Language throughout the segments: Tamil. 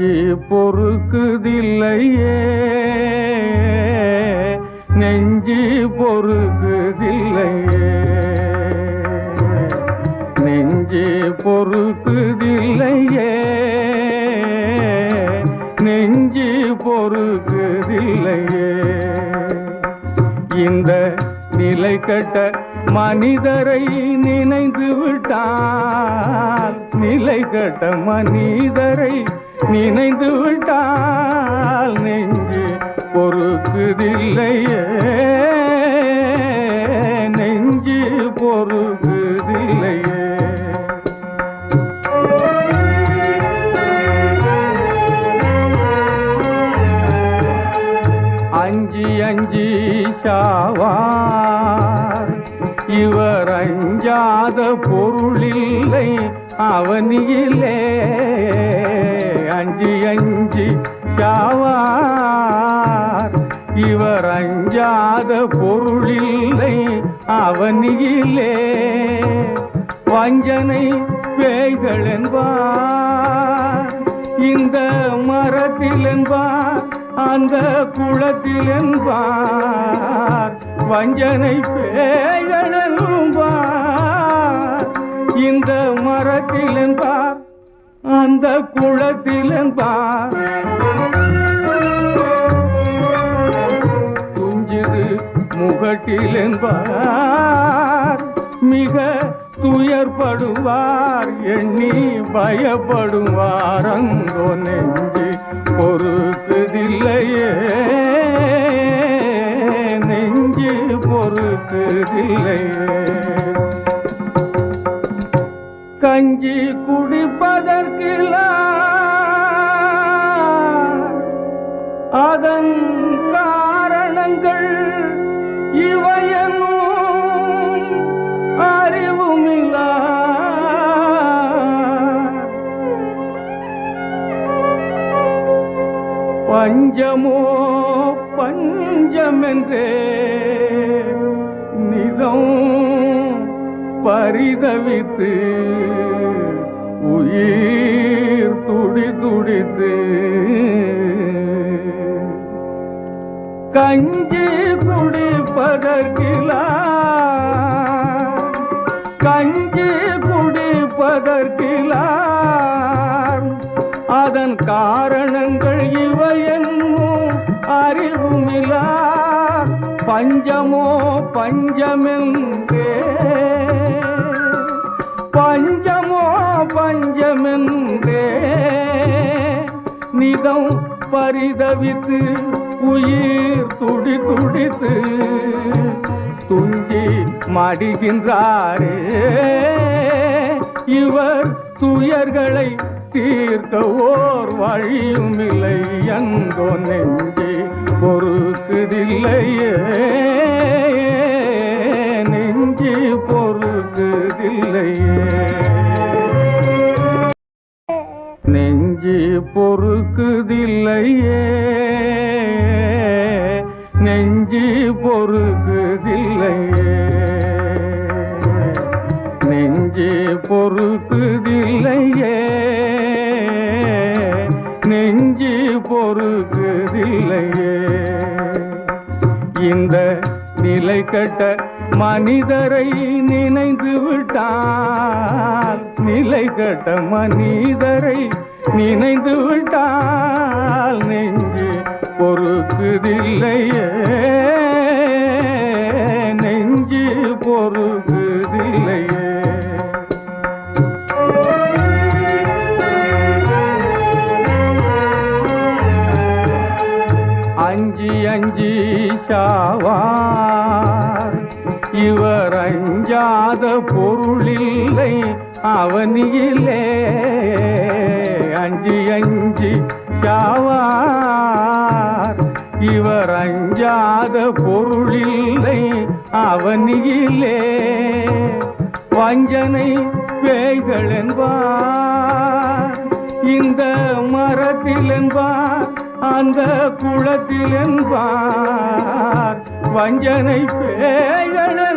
நெஞ்சு பொறுக்குதில்லையே. நெஞ்சு பொறுக்குதில்லையே. நெஞ்சு பொறுக்குதில்லையே. நெஞ்சு பொறுக்குதில்லையே. இந்த நிலை கட்ட மனிதரை நினைந்து விட்டால் நிலை கட்ட மனிதரை நினைந்து விட்டால் நெஞ்சு பொறுக்குதில்லையே. நெஞ்சு பொறுக்குதில்லையே. அஞ்சி அஞ்சி சாவா இவர் அஞ்சாத பொருளில்லை அவனியிலே இவர் பொருளில்லை அவனியிலே. வஞ்சனை பேய்கள் என்பார் இந்த மரத்தில் என்பார் அந்த குளத்தில் என்பார் வஞ்சனை பேய்கள் என்பார் இந்த மரத்தில் என்பார் அந்த குளத்தில் என்பார் கிளம்பார் மிக துயர்படுவார் எண்ணி பயப்படுவார். அங்கோ நெஞ்சு பொறுக்குதில்லையே நெஞ்சு பொறுக்குதில்லையே கஞ்சி குடிப்பதற்கில்ல அதன் பஞ்சமோ பஞ்சமென்றே. நிதம் பரிதவித்து உயிர் துடி துடித்து. கஞ்சி குடிப்பதற்கிலா கஞ்சி குடிப்பதற்கிலா அதன் காரணங்கள் இவை அறிவுமிலா? பஞ்சமோ பஞ்சமென்றே. பஞ்சமோ பஞ்சமென்றே. நிதம் பரிதவித்து உயிர் துடி துடித்து துஞ்சி மடிகின்றாரே. இவர் துயர்களை தீர்க்க ஓர் வழியும் இல்லை எங்கோ நெஞ்சே. பொறுக்குதில்லையே. நெஞ்சு பொறுக்குதில்லையே. நெஞ்சு பொறுக்குதில்லையே. நெஞ்சு பொறுக்குதில்லையே. நெஞ்சு பொறுக்குதில்லையே இந்த நிலை கட்ட மனிதரை நினைந்து விட்டால் நிலை கட்ட மனிதரை நினைந்து விட்டால் நெஞ்சு பொறுக்குதில்லையே. இவர் அஞ்சாத பொருளில்லை அவனியிலே அஞ்சி அஞ்சி சாவார். இவர் அஞ்சாத பொருளில்லை அவனியிலே வஞ்சனை பேய்கள் என்பார் இந்த மரத்தில் என்பார் அந்த குளத்தில் என்பார் வஞ்சனை பேயழும்பார்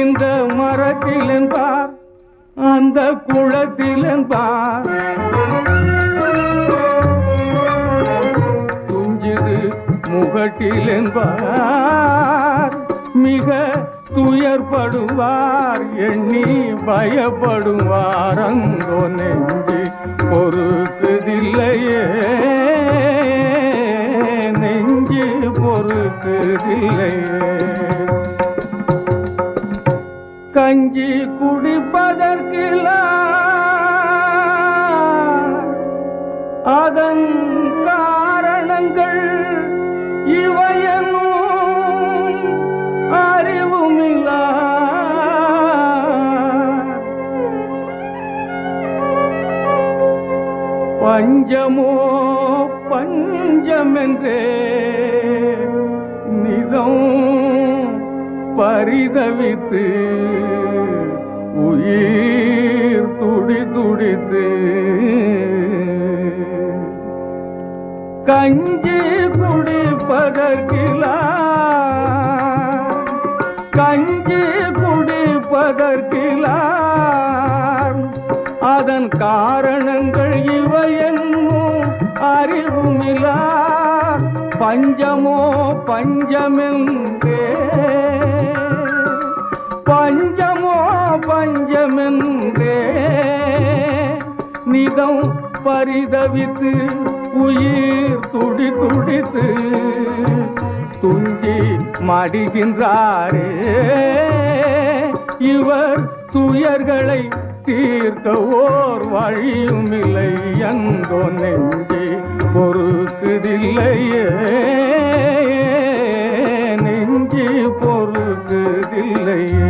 இந்த மரத்திலென்பார் அந்த குளத்திலென்பார் துஞ்சிது முகட்டிலென்பார் மிக துயர்படுவார் எண்ணி பயப்படுவார் அங்கோனே. கஞ்சி குடிப்பதற்கில்ல அதன் காரணங்கள் இவையனும் அறிவுமில்ல பஞ்சமோ பஞ்சமென்றே பரிதவித்து உயிர் துடி துடித்து கஞ்சி குடிப்பதற்கிலா கஞ்சி குடிப்பதற்கிலா. அதன் காரணங்கள் இவை என்னும் அறிவுமிலா. பஞ்சமோ பஞ்சமென்றே. பஞ்சமோ பஞ்சமென்றே. நிதம் பரிதவித்து உயிர் துடி துடித்து துஞ்சி மடிகின்றாரே. இவர் துயர்களை தீர்க்க ஓர் வழியும் இல்லை எங்கோ நெஞ்சி. பொறுக்குதில்லையே நெஞ்சு பொறுக்குதில்லையே.